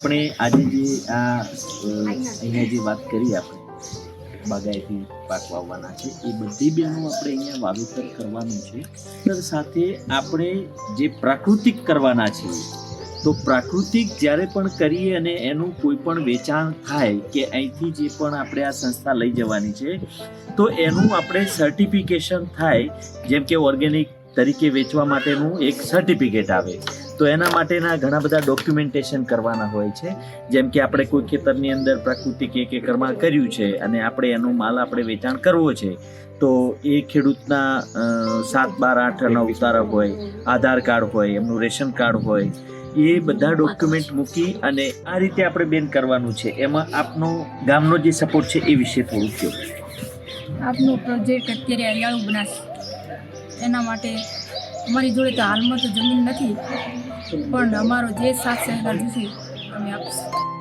આપણે આજે જે આ અહીંયા જે વાત કરી આપણે, બાગાયતી પાક વાવવાના છે, એ બધી બહેનો આપણે અહીંયા વાવેતર કરવાનું છે. સાથે આપણે જે પ્રાકૃતિક કરવાના છે, તો પ્રાકૃતિક જ્યારે પણ કરીએ અને એનું કોઈ પણ વેચાણ થાય કે અહીંથી જે પણ આપણે આ સંસ્થા લઈ જવાની છે, તો એનું આપણે સર્ટિફિકેશન થાય, જેમ કે ઓર્ગેનિક તરીકે વેચવા માટેનું એક સર્ટિફિકેટ આવે. તો એના માટેના ઘણા બધા ડોક્યુમેન્ટેશન કરવાના હોય છે. જેમ કે આપણે કોઈ ખેતરની અંદર પ્રાકૃતિક એક એકરમાં કર્યું છે અને આપણે એનો માલ આપણે વેચાણ કરવો છે, તો એ ખેડૂતના સાત બાર આઠ નવ ઉતારક હોય, આધાર કાર્ડ હોય, એમનું રેશન કાર્ડ હોય, એ બધા ડોક્યુમેન્ટ મૂકી અને આ રીતે આપણે બેન કરવાનું છે. એમાં આપનો ગામનો જે સપોર્ટ છે એ વિશે થોડું કહો આપનો પ્રોજેક્ટ અત્યારે હરિયાળું બનાસ એના માટે અમારી જોડે તો હાલમાં તો જમીન નથી, પણ અમારો જે સાથ સહકાર જોશે અમે આપીશું.